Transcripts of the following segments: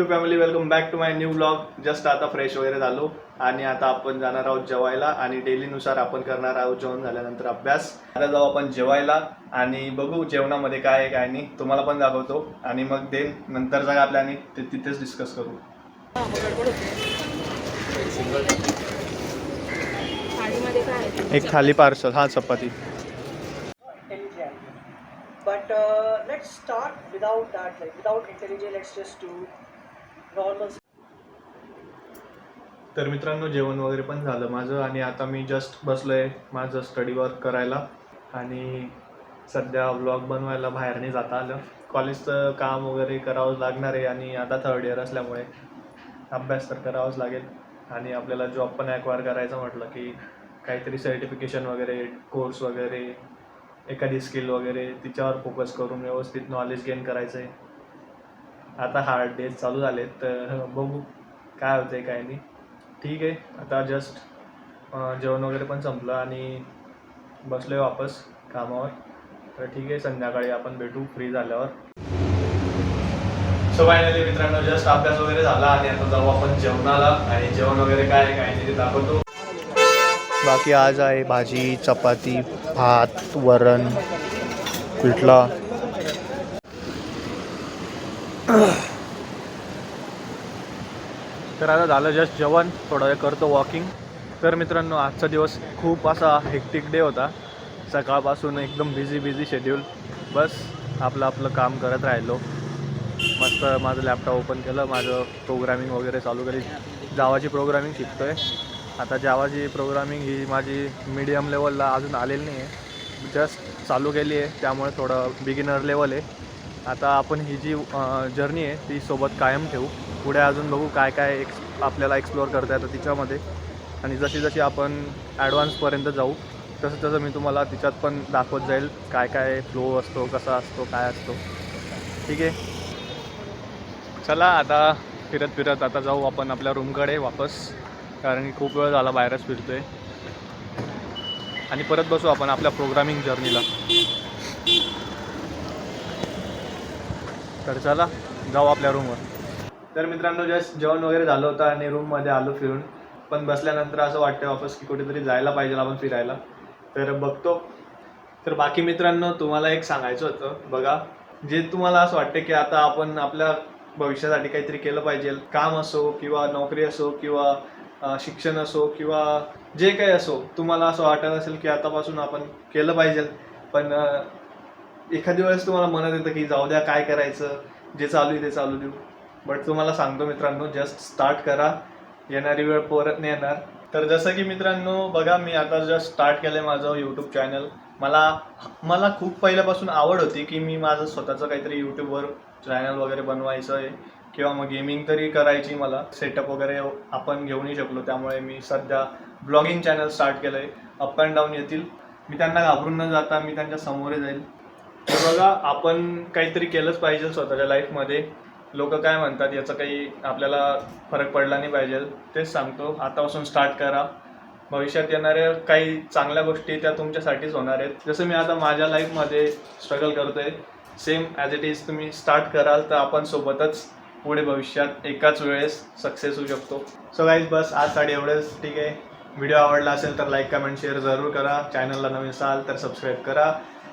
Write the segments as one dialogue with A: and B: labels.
A: To family welcome back to my new blog just आता fresh वगैरे झालो आणि आता आपण जाणार आहोत जेवायला आणि डेलीनुसार आपण करणार आहोत जेवण झाल्यानंतर अभ्यास. आता जाऊ आपण जेवायला आणि बघू जेवणामध्ये काय आहे काय नाही. तुम्हाला पण दाखवतो आणि मग देन नंतर जागा आपल्या आणि ते तिथेच डिस्कस करू. एक थाली पार्सल हा चपाती.
B: But But uh, let's start without that, like without intelligent, let's just do normal
A: तर मित्रांनो जेवण वगैरे पण झालं माझं आणि आता मी जस्ट बसलोय माझं स्टडी वर्क करायला. आणि सध्या ब्लॉग बनवायला बाहेर नाही जाता आलं. कॉलेजचं काम वगैरे करावंच लागणार आहे आणि आता थर्ड इयर असल्यामुळे अभ्यास तर करावाच लागेल. आणि आपल्याला जॉब पण ॲक्वायर करायचं म्हटलं की काहीतरी सर्टिफिकेशन वगैरे कोर्स वगैरे एखादी स्किल वगैरे तिच्यावर फोकस करून व्यवस्थित नॉलेज गेन करायचं आहे आता हार्ड डेज चालू झाले तर बघू काय होतं आहे काय नाही. ठीक आहे आता जस्ट जेवण वगैरे पण संपलं आणि बसलो आहे वापस कामावर. तर ठीक आहे संध्याकाळी आपण भेटू फ्री झाल्यावर. सो फायनली मित्रांनो जस्ट अभ्यास वगैरे झाला आणि आता जाऊ आपण जेवणाला आणि जेवण वगैरे काय आहे काय नाही ते दाखवतो. बाकी आज आहे भाजी चपाती भात वरण पिठला. तर आता झालं जस्ट जेवण थोडं वेळ करतो वॉकिंग तर मित्रांनो आजचा दिवस खूप असा हेक्टिक डे होता. सकाळपासून एकदम बिझी बिझी शेड्यूल बस आपलं आपलं काम करत राहिलो. मस्त माझं लॅपटॉप ओपन केलं माझं प्रोग्रामिंग वगैरे चालू केली. जावाची प्रोग्रामिंग शिकतो आहे आता जावाची प्रोग्रामिंग ही माझी मीडियम लेवलला अजून आलेली नाही आहे जस्ट चालू केली आहे त्यामुळे थोडं बिगिनर लेवल आहे. आता आपण ही जी जर्नी आहे ती सोबत कायम ठेवू. पुढे अजून बघू काय काय एक्स आपल्याला एक्सप्लोअर करता येतं तिच्यामध्ये. आणि जशी जशी आपण ॲडव्हान्सपर्यंत जाऊ तसं तसं मी तुम्हाला तिच्यात पण दाखवत जाईल काय काय फ्लो असतो कसा असतो काय असतो. ठीक आहे? चला आता फिरत फिरत आता जाऊ आपण आपल्या रूमकडे वापस. कारण की खूप वेळ झाला बाहेरच आहे आणि परत बसू आपण आपल्या प्रोग्रामिंग जर्नीला तर चला जाऊ आपल्या रूमवर तर मित्रांनो जस्ट जेवण वगैरे झालं होतं आणि रूममध्ये आलो फिरून. पण बसल्यानंतर असं वाटतं वापस की कुठेतरी जायला पाहिजे आपण फिरायला. तर बघतो. तर बाकी मित्रांनो तुम्हाला एक सांगायचं होतं. बघा जे तुम्हाला असं वाटतं की आता आपण आपल्या भविष्यासाठी काहीतरी केलं पाहिजे. काम असो किंवा नोकरी असो किंवा शिक्षण असो किंवा जे काही असो तुम्हाला असं वाटत असेल की आतापासून आपण केलं पाहिजे. पण एखादी वेळेस तुम्हाला मनात येतं की जाऊ द्या काय करायचं? जे चालू आहे ते चालू देऊ. बट तुम्हाला सांगतो मित्रांनो जस्ट स्टार्ट करा. येणारी वेळ परत नाही येणार. तर जसं की मित्रांनो बघा मी आता जस्ट स्टार्ट केलं आहे माझं यूट्यूब चॅनल मला मला खूप पहिल्यापासून आवड होती की मी माझं स्वतःचं काहीतरी यूट्यूबवर चॅनल वगैरे बनवायचं आहे. किंवा मग गेमिंग तरी करायची मला. सेटअप वगैरे आपण घेऊनही शकलो त्यामुळे मी सध्या ब्लॉगिंग चॅनल स्टार्ट केलं आहे अप अँड डाऊन येतील. मी त्यांना घाबरून न जाता मी त्यांच्यासमोर जाईल. बघा आपण काहीतरी केलंच पाहिजे स्वतःच्या लाईफमध्ये लोक काय म्हणतात याचा काही आपल्याला फरक पडला नाही पाहिजे. तेच सांगतो आतापासून स्टार्ट करा. भविष्यात येणाऱ्या काही चांगल्या गोष्टी त्या तुमच्यासाठीच होणार आहेत. जसं मी आता माझ्या लाईफमध्ये स्ट्रगल करतोय सेम ॲज इट इज तुम्ही स्टार्ट कराल तर आपण सोबतच पुढे भविष्यात एकाच वेळेस सक्सेस होऊ शकतो. सो गाईज बस आजसाठी एवढंच. ठीक आहे. व्हिडिओ आवडला असेल तर लाईक कमेंट शेअर जरूर करा. चॅनलला नवीन असाल तर सबस्क्राईब करा.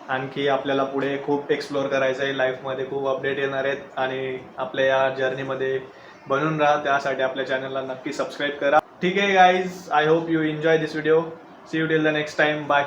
A: आणखी आपल्याला पुढे खूप एक्सप्लोअर करायचं आहे. लाईफमध्ये खूप अपडेट येणार आहेत आणि आपल्या या जर्नीमध्ये बनून राहा. त्यासाठी आपल्या चॅनलला नक्की सबस्क्राईब करा. ठीक आहे guys I hope you enjoy this video see you till the next time bye